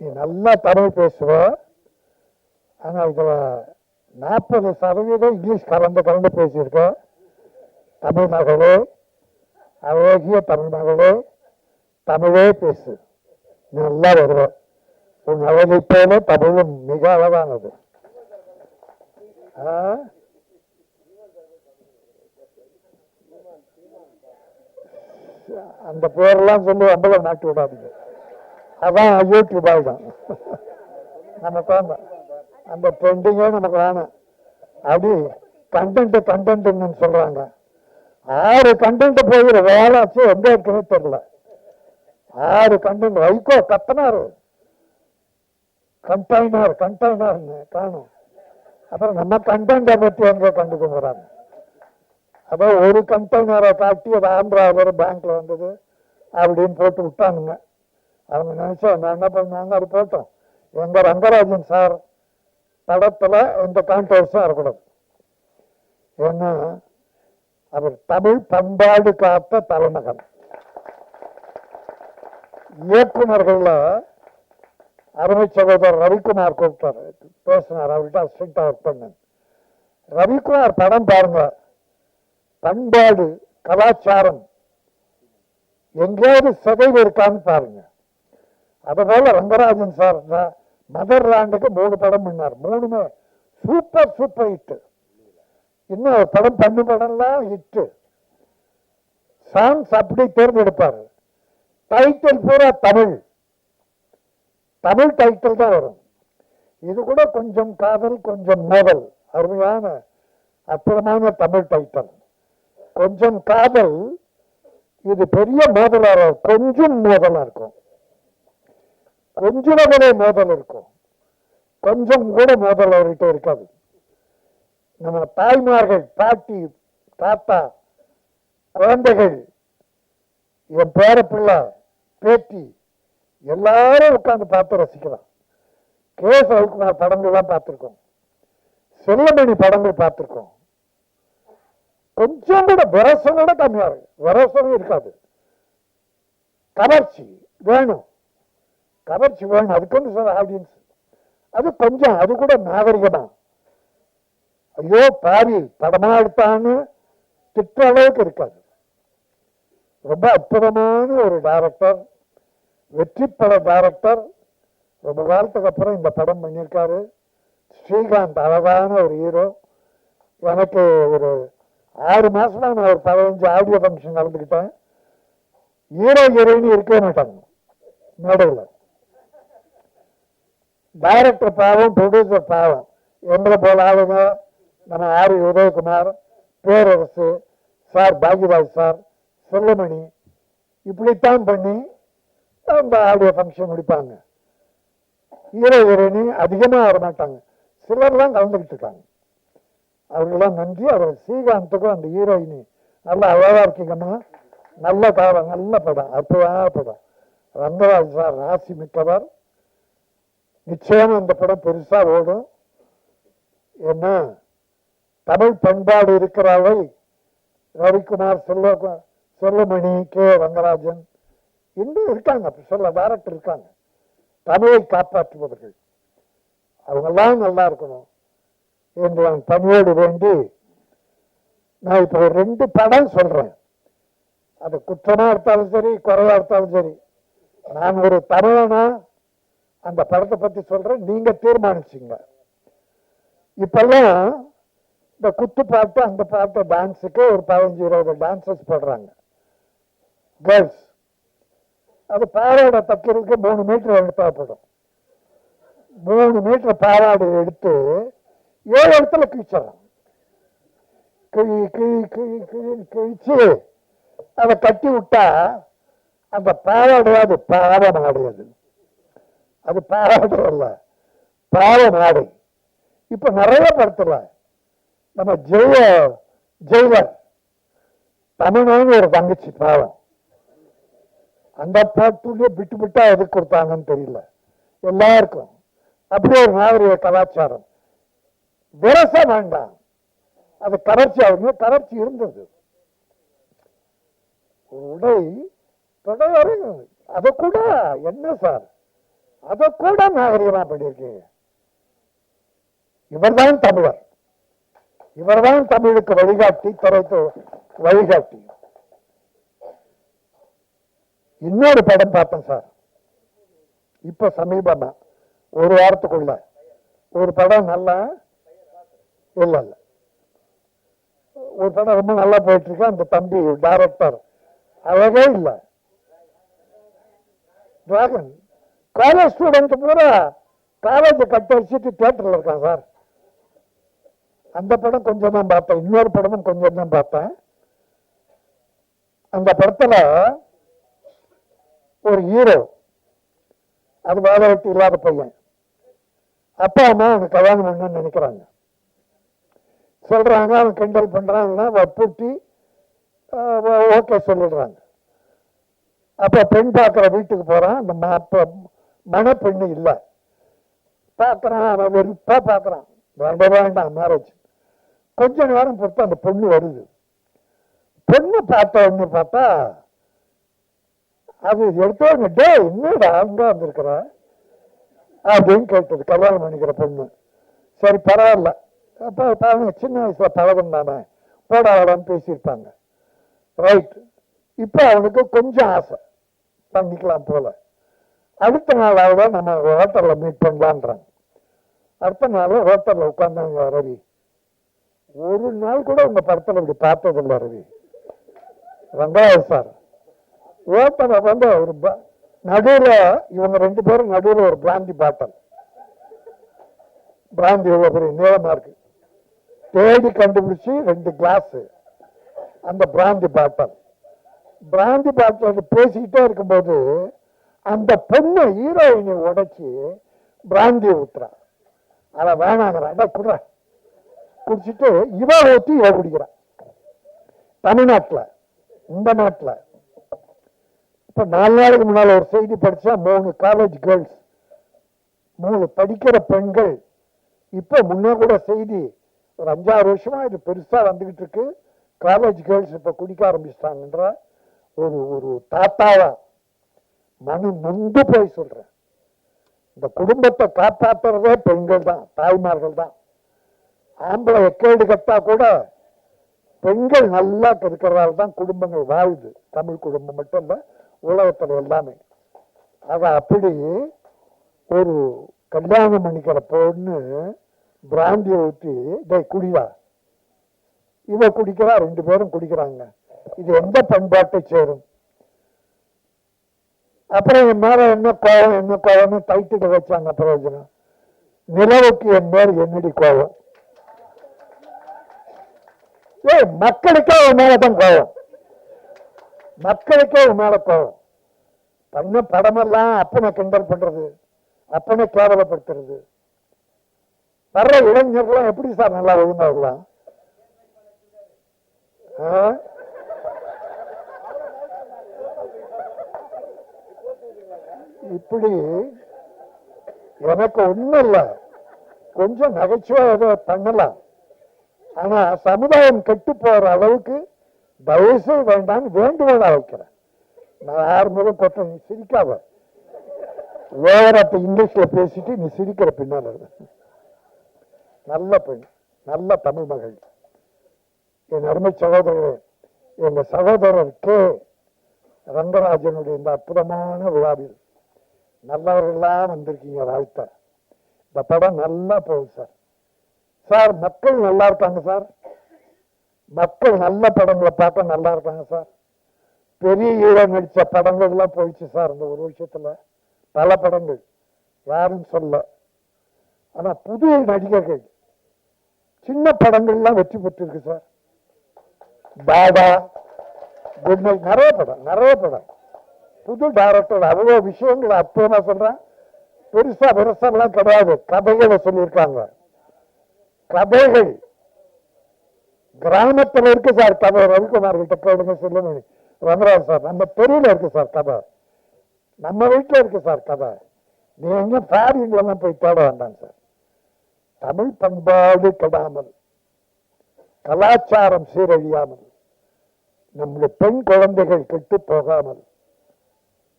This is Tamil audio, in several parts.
நீ நல்லா தமிழ் பேசுவ. ஆனால் இதில் நாற்பது சதவீதம் இங்கிலீஷ் கலந்து கலந்து பேசியிருக்க. தமிழ் மகளே அழகிய தமிழ் மகளே தமிழே பேசு. நீ நல்லா வருவ. உன் அழகை போல தமிழும் மிக அழகானது. அந்த பேரெல்லாம் சொல்லி அம்பலம் நாட்டு விடாதீங்க. அதான் யூடியூபாய் தான் நம்ம குழந்தை. அந்த பெண்டிங்கே நமக்கு வேணும். அப்படி கண்டென்ட் கண்டென்ட்னு சொல்கிறாங்க ஆறு கண்டென்ட் போகிற வேலாச்சு எந்த இருக்குன்னு தெரில ஆறு கண்டென்ட் வைகோ கத்தனாரு. கண்டெய்னர் கண்டெய்னர்னு காணும். அப்புறம் நம்ம கண்டென்ட்டை பற்றி எங்கே கண்டுக்க போறாங்க அப்போ ஒரு கண்டெய்னரை காட்டி அது ஆந்திராவில் பேங்க்கில் பேங்க்ல வந்தது. அப்படின்னு போட்டு விட்டானுங்க. அவங்க நினைச்சா நான் என்ன பண்ணாங்க அது போட்டோம் எங்க ரங்கராஜன் சார் படத்துல இந்த கான்ட்ரவர்ஸும் இருக்கக்கூடாது ஏன்னா அவர் தமிழ் பண்பாடு காத்த தலைமகன் இயக்குநர்களில் அருமை சகோதரர் ரவிக்குமார் கூப்பிட்டார். பேசினார் அவர்கிட்ட அசிஸ்டண்டாக ஒர்க் பண்ணேன். ரவிக்குமார் படம் பாருங்க. பண்பாடு கலாச்சாரம். எங்கேயாவது சிதைவு இருக்கான்னு பாருங்க. அதுபோல ரங்கராஜன் சார் மதர் ராண்டுக்கு மூணு படம் பண்ணார். மூணுமே சூப்பர் சூப்பர் ஹிட்டு இன்னும் ஒரு படம் பண்ணு படம்லாம் ஹிட்டு சாங்ஸ் அப்படி தேர்ந்தெடுப்பார். டைட்டில் பூரா தமிழ். தமிழ் டைட்டில் தான் வரும். இது கூட கொஞ்சம் காதல் கொஞ்சம் மோதல். அருமையான அற்புதமான தமிழ் டைட்டில் கொஞ்சம் காதல் இது பெரிய மோதலாக இருக்கும். கொஞ்சம் மோதலாக இருக்கும். கொஞ்சம் கூட மோதல் இருக்கும். கொஞ்சம் கூட மோதல் அவர்கிட்ட இருக்காது. நம்ம தாய்மார்கள் பாட்டி தாத்தா குழந்தைகள் என் பேர பிள்ளை பேத்தி எல்லாரும் உட்கார்ந்து பார்த்து ரசிக்கலாம். கே. சவுக்குமார் படங்கள்லாம் பார்த்துருக்கோம். செல்லமணி படங்கள் பார்த்துருக்கோம். கொஞ்சம் கூட விரசம் கூட கம்மியாக இருக்கு விரசம் இருக்காது. கவர்ச்சி வேணும். கவர்ச்சி வேணும் அதுக்குன்னு சார் ஆடியன்ஸ் அது கொஞ்சம் அது கூட நாகரிகமா? ஐயோ பாரி படமா எடுத்தான்னு திட்ட அளவுக்கு இருக்காது. ரொம்ப அற்புதமான ஒரு டைரக்டர் வெற்றி பட டைரக்டர் ரொம்ப காலத்துக்கு அப்புறம் இந்த படம் பண்ணியிருக்காரு. ஸ்ரீகாந்த் அழகான ஒரு ஹீரோ எனக்கு ஒரு ஆறு மாசம் நான் ஒரு பதினஞ்சு ஆடியோ ஃபங்க்ஷன் நடந்துக்கிட்டேன். ஹீரோ ஹீரோயின் இருக்கவே மாட்டாங்க. நடுவில். டைரக்டர் பாவம் ப்ரொடியூசர் பாவம். எங்களை போல ஆளுங்க நம்ம ஆரி உதயகுமார் பேரரசு சார் பாக்யராஜ் சார் செல்லமணி இப்படித்தான் பண்ணி அந்த ஆடியோ ஃபங்க்ஷன் முடிப்பாங்க. ஹீரோ ஹீரோயினி அதிகமாக வர மாட்டாங்க சிலர்லாம் கலந்துக்கிட்டு இருக்காங்க. அவர்களெல்லாம் நன்றி. அவர் ஸ்ரீகாந்துக்கும் அந்த ஹீரோயினி நல்லா அழகாக இருக்கீங்கம்மா. நல்ல தாரம் நல்ல படம் அற்புதமான படம். ரங்கராஜ் சார் ராசி மிக்கவர். நிச்சயம் அந்த படம் பெருசா ஓடும். என்ன தமிழ் பண்பாடு இருக்கிறவள் ரவிக்குமார் செல்வ செல்லமணி கே. ரங்கராஜன் இன்னும் இருக்காங்க சொல்ல டேரக்டர் இருக்காங்க. தமிழை காப்பாற்றுபவர்கள். அவங்கெல்லாம் நல்லா இருக்கணும் என்று நான் தமிழோடு வேண்டி நான் இப்போ ஒரு ரெண்டு படம் சொல்றேன். அது குற்றமா எடுத்தாலும் சரி குறைவா எடுத்தாலும் சரி. நான் ஒரு தமிழனா அந்த படத்தை பத்தி சொல்றேன். நீங்க தீர்மானிச்சிங்க. இப்பெல்லாம் இந்த குத்து பாட்டு அந்த பாட்டு டான்ஸுக்கு ஒரு பதினஞ்சு இருபது டான்சஸ் போடுறாங்க. கேர்ள்ஸ் அது பாவாடை தைக்கிறதுக்கு மூணு மீட்டர் வந்து தேவைப்படும் மூணு மீட்டர் பாவாடை எடுத்து ஏழு இடத்துல கிழிச்சிடறான் கிழி கிழி கிழி கிழி கிழிச்சு அதை கட்டி விட்டா அந்த பாவாடையாது பாவம் அடையாது அது பாராட்டம் அல்ல. பாவ நாடு. இப்ப நிறைய படத்துல நம்ம ஜெய ஜெயிலர் தமிழ்நாடு ஒரு தங்கச்சி பாவம். அந்த பாட்டுலயே விட்டு விட்டா எதுக்கு கொடுத்தாங்கன்னு தெரியல. எல்லாருக்கும். அப்படியே ஒரு நாகரிக கலாச்சாரம். விரச வேண்டாம். அது கவர்ச்சி ஆகுங்க கவர்ச்சி இருந்தது. ஒரு உடை தொடர் அதை கூட என்ன சார்? அதை கூட நாகரிகமா பண்ணியிருக்கீங்க இவர்தான் தமிழர். இவர்தான் தமிழுக்கு வழிகாட்டி துறைத்து வழிகாட்டி. இன்னொரு படம் பார்த்தேன் சார். இப்ப சமீபமா. ஒரு வாரத்துக்குள்ள. ஒரு படம் நல்லா இல்ல இல்ல. ஒரு படம் ரொம்ப நல்லா போயிட்டு இருக்கு அந்த தம்பி டைரக்டர் அழகே இல்லை. டிராகன் காலேஜ் ஸ்டூடெண்ட் பூரா காலேஜ் கட்ட வச்சுட்டு தேட்டரில் இருக்கான் சார். அந்த படம் கொஞ்சம் தான் பார்ப்பேன் இன்னொரு படமும் கொஞ்சம் தான் பார்ப்பேன் அந்த படத்தில் ஒரு ஹீரோ அது வேலை வெட்டி இல்லாத பையன். அப்பா அம்மா அவன் கல்யாணம் பண்ணணும்னு நினைக்கிறாங்க. சொல்கிறாங்க அவன் கிண்டல் பண்ணுறாங்கன்னா வற்புறுத்தி ஓகே சொல்லிடுறாங்க. அப்போ பெண் பார்க்குற வீட்டுக்கு போகிறான் அந்த மாப்ப மணப்பெண்ணு இல்லை. பார்க்கறான் அவன் வெறுப்பா பார்க்கறான் வேண்ட வேண்டாம் மேரேஜ் கொஞ்ச நேரம் பொறுத்து அந்த பொண்ணு வருது. பொண்ணு பார்த்த உடனே பார்த்தா அது எடுத்தவங்க டே இன்னும் அன்பா வந்திருக்கிற? அப்படின்னு கேட்டது கல்யாணம் பண்ணிக்கிற பொண்ணு. சரி பரவாயில்ல. அப்போ பாருங்க சின்ன வயசுல பழகம் தானே. போடா பேசியிருப்பாங்க. ரைட் இப்போ அவனுக்கு கொஞ்சம் ஆசை. பண்ணிக்கலாம் போல. அடுத்த நாளாவது நம்ம ஹோட்டலில் மீட் பண்ணலான்றாங்க அடுத்த நாள் ஹோட்டலில் உட்காந்தாங்க ரவி. ஒரு நாள் கூட உங்கள் படத்தில் இப்படி பார்த்ததில்லை ரவி. ரெண்டாவது சார். ஹோட்டலில் வந்து ஒரு நடுவில் இவங்க ரெண்டு பேரும் நடுவில் ஒரு பிராந்தி பாட்டல். பிராந்தி இவ்வளோ பெரிய நீளமாக இருக்கு. தேடி கண்டுபிடிச்சி ரெண்டு கிளாஸு அந்த பிராந்தி பாட்டல். பிராந்தி பாட்டில் பேசிக்கிட்டே இருக்கும்போது அந்த பெண்ணை ஹீரோயினை உடைச்சி பிராந்தி ஊத்துறா. அதை வேணாங்கிறான் அட குடுற. குடிச்சிட்டு இவ ஊற்றி இவ குடிக்கிறான் தமிழ்நாட்டில் இந்த நாட்டில். இப்போ நாலு நாளுக்கு முன்னால் ஒரு செய்தி படித்தா மூணு காலேஜ் கேர்ள்ஸ் மூணு படிக்கிற பெண்கள். இப்போ முன்னே கூட செய்தி ஒரு அஞ்சாறு வருஷமாக இது பெருசாக வந்துக்கிட்டு இருக்கு. காலேஜ் கேர்ள்ஸ் இப்போ குடிக்க ஆரம்பிச்சிட்டாங்கன்ற ஒரு ஒரு தாத்தாவை மனு நொந்து போய் சொல்கிறேன் இந்த குடும்பத்தை காப்பாற்றுறதே பெண்கள் தான் தாய்மார்கள் தான். ஆம்பளை எக்கேடு கட்டா கூட பெண்கள் நல்லா இருக்கிறதால தான் குடும்பங்கள் வாழுது. தமிழ் குடும்பம் மட்டும் இல்லை உலகத்தில் எல்லாமே. அது அப்படி ஒரு கல்யாணம் பண்ணிக்கிற பொண்ணு பிராந்தியை ஊற்றி டே குடிவா இவ குடிக்கிறா ரெண்டு பேரும் குடிக்கிறாங்க. இது எந்த பண்பாட்டை சேரும்? அப்புறம் என் மேலே என்ன கோபம் என்ன கோவம்னு டைட்டில் வச்சாங்க பிரயோஜனம். நிலவுக்கு என் மேல் என்னடி கோபம்? ஏய் மக்களுக்கே உன் மேலதான் கோபம். மக்களுக்கே உன் மேலே கோபம். பண்ண படமெல்லாம் அப்பனை கிண்டல் பண்ணுறது அப்பனை கேவலப்படுத்துறது. வர்ற இளைஞர்கள்லாம் எப்படி சார் நல்லா ஒழுங்கா ஆ? இப்படி எனக்கு ஒண்ணும் இல்லை கொஞ்சம் நகைச்சுவை ஏதோ பண்ணலாம். ஆனா சமுதாயம் கெட்டு போற அளவுக்கு தயவுசெய்து வேண்டாம்னு வேண்டுகோளா வைக்கிறேன். நான் யார் முதல் கொட்ட நீ சிரிக்காத. ஓவராட்ட இங்கிலீஷ்ல பேசிட்டு நீ சிரிக்கிற பின்னால நல்ல பெண் நல்ல தமிழ் மகள். என் அருமை சகோதரர் எங்க சகோதரர் கே. ரங்கராஜனுடைய இந்த அற்புதமான விழாவில் நல்லவர்களாக வந்திருக்கீங்க வாழ்த்த. இந்த படம் நல்லா போகுது சார். சார் மக்கள் நல்லா இருப்பாங்க சார். மக்கள் நல்ல படங்களை பார்த்தா நல்லா இருப்பாங்க சார். பெரிய ஹீரோ நடித்த படங்கள் எல்லாம் போயிடுச்சு சார் இந்த ஒரு வருஷத்துல. பல படங்கள். யாரும் சொல்ல. ஆனால் புது நடிகர்கள். சின்ன படங்கள்லாம் வெற்றி பெற்றிருக்கு சார். பாடா குட் நைட். நிறைய படம் நிறைய படம். புது டைரக்டர் அவ்வளோ விஷயங்கள் நான் சொல்றேன். பெருசா பெருசாலாம் கிடையாது. கதைகளை சொல்லியிருக்காங்க. கதைகள். கிராமத்துல இருக்கு சார் கதை ரவிக்குமார் கிட்ட போடுங்க சொல்லுங்க. ரமராஜ் சார் நம்ம தெருவில் இருக்கு சார் கதை. நம்ம வீட்டுல இருக்கு சார் கதை. நீ எங்க ஃபாரின்ல போய் தேட வேண்டாம் சார். தமிழ் பண்பாடு கெடாமல் கலாச்சாரம் சீரழியாமல் நம்முடைய பெண் குழந்தைகள் கெட்டு போகாமல்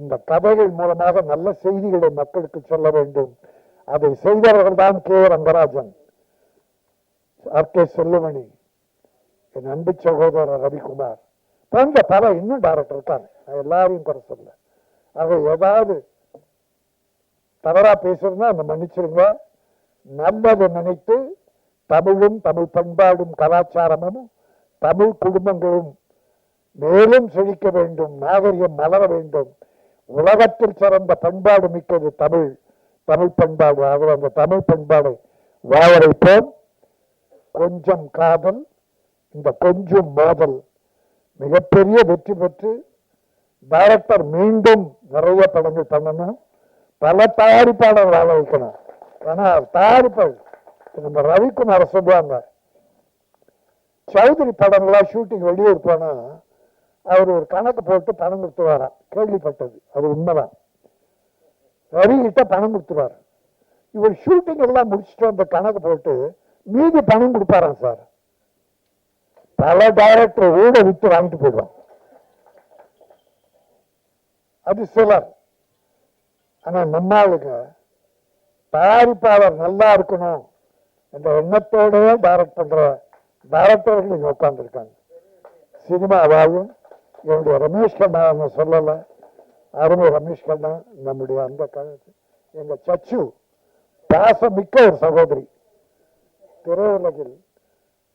இந்த கதைகள் மூலமாக நல்ல செய்திகளை மக்களுக்கு சொல்ல வேண்டும். அதை செய்தவர்கள் தான் K Rangarajan. R K Chellamani என் அன்பு சகோதரர் ரவிக்குமார். போன்ற பல இன்னும் டேரக்டர் இருக்காங்க. நான் எல்லாரையும் குறை சொல்ல ஆக ஏதாவது தவறா பேசுறதுன்னா அந்த மன்னிச்சிருங்க. நல்லதை நினைத்து தமிழும் தமிழ் பண்பாடும் கலாச்சாரமும் தமிழ் குடும்பங்களும் மேலும் செழிக்க வேண்டும். நாகரிகம் மலர வேண்டும். உலகத்தில் சிறந்த பண்பாடு மிக்கது தமிழ். தமிழ் பண்பாடு அவர் அந்த தமிழ் பண்பாடை வாழவைப்போம் கொஞ்சம் காதல் இந்த கொஞ்சம் மோதல் மிகப்பெரிய வெற்றி பெற்று டைரக்டர் மீண்டும் நிறைய படங்கள் பண்ணணும். பல தயாரிப்பாளர்கள் ஆள ஆனால் ஏன்னா தயாரிப்பாளர் நம்ம ரவிக்குமார் சொல்லுவாங்க சௌதரி படம்லாம் ஷூட்டிங் வெளியூர் போனா அவர் ஒரு கணக்கு போட்டு பணம் கொடுத்துருவாராம் கேள்விப்பட்டது. அது உண்மைதான். ரவி கிட்ட பணம் கொடுத்துருவாரு. இவர் ஷூட்டிங் எல்லாம் முடிச்சுட்டு அந்த கணக்கு போட்டு மீதி பணம் கொடுப்பாராம் சார். பல டைரக்டர் வீட விட்டு வாங்கிட்டு போயிடுவான். அது சிலர். ஆனா நம்ம ஆளுங்க தயாரிப்பாளர் நல்லா இருக்கணும் என்ற எண்ணத்தோடவே டைரக்ட் பண்ற டைரக்டர்கள் உட்கார்ந்துருப்பாங்க சினிமா சினிமாவாகும் என்னுடைய ரமேஷ் கண்ணா அவங்க சொல்லலை. அருமை ரமேஷ் கண்ணா நம்முடைய அந்த காலத்து எங்கள் சச்சு பாசமிக்க ஒரு சகோதரி. திரையுலகில்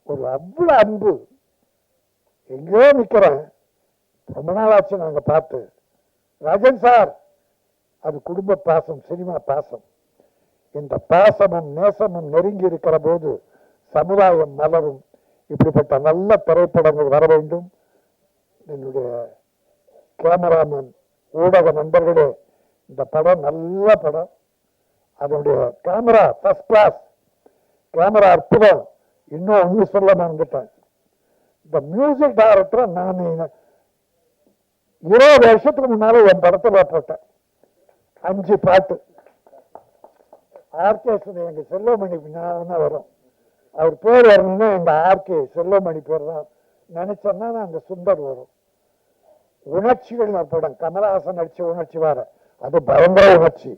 ஒரு அவ்வளோ அன்பு. எங்கேயோ நிற்கிறேன் ரொம்ப நாள் ஆச்சு நாங்க பார்த்து. ராஜன் சார் அது குடும்ப பாசம் சினிமா பாசம். இந்த பாசமும் நேசமும் நெருங்கி இருக்கிற போது சமுதாயம் மலரும். இப்படிப்பட்ட நல்ல திரைப்படங்கள் வர வேண்டும். என்னுடைய கேமராமேன் ஊடக நண்பர்களே இந்த படம் நல்ல படம். அதனுடைய கேமரா ஃபஸ்ட் கிளாஸ் கேமரா அற்புதம். இன்னும் ஒன்று சொல்ல மறந்துட்டேன். இந்த மியூசிக் டைரக்டரை நான் இருபது வருஷத்துக்கு முன்னால என் படத்தில் போட்டேன். அஞ்சு பாட்டு. ஆர்கேசன் எங்கள் செல்வமணி ஞாபகம் தான் வரும். அவர் பேர் வரணும்னா எங்கள் ஆர்கே செல்வமணி பேர் தான். நினைச்சோன்னா அங்க சுந்தர் வரும். உணர்ச்சிகள் படம் கமலஹாசன் நடிச்ச உணர்ச்சி வேற. அது பயங்கர உணர்ச்சி.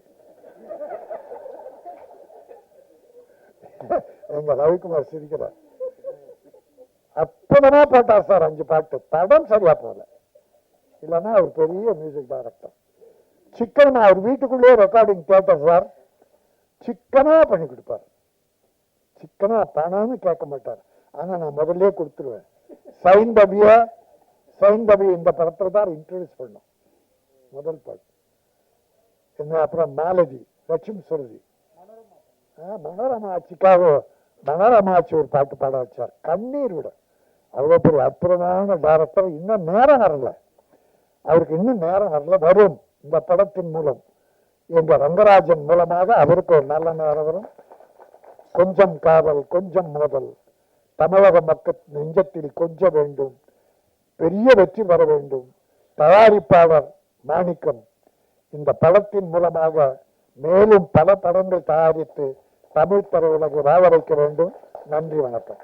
எங்க ரவிக்குமார் சிரிக்கிறார். அப்பதனா பாட்டார் சார் அஞ்சு பாட்டு. படம் சரியா போல இல்லைன்னா அவர் பெரிய மியூசிக் டைரக்டர் சிக்கன் அவர் வீட்டுக்குள்ளேயே ரெக்கார்டிங் தேட்டர் சார். சிக்கனா பண்ணி கொடுப்பார். சிக்கனா பணம்னு கேட்க மாட்டார். ஆனா நான் முதல்ல கொடுத்துருவேன். சைன் தபிய சைன் தபி இந்த படத்தில் தான் இன்ட்ரடியூஸ் பண்ணோம். முதல் பாட்டு என்ன அப்புறம் மாலதி லட்சுமி சுரதி மனோரமா ஆட்சிக்காக மனோரமா ஆட்சி ஒரு பாட்டு பாட வச்சார். கண்ணீர் விட. அவ்வளோ பெரிய அற்புதமான டைரக்டர் இன்னும் நேரம் வரல. அவருக்கு இன்னும் நேரம் வரல. வரும் இந்த படத்தின் மூலம். எங்க ரங்கராஜன் மூலமாக அவருக்கு ஒரு நல்ல நேரம் வரும். கொஞ்சம் காதல் கொஞ்சம் மோதல். தமிழக மக்கள் நெஞ்சத்தில் கொஞ்ச வேண்டும். பெரிய வெற்றி பெற வேண்டும். தயாரிப்பாளர் மாணிக்கம் இந்த படத்தின் மூலமாக மேலும் பல படங்கள் தயாரித்து தமிழ் திரையுலகை வாழ வேண்டும். நன்றி வணக்கம்.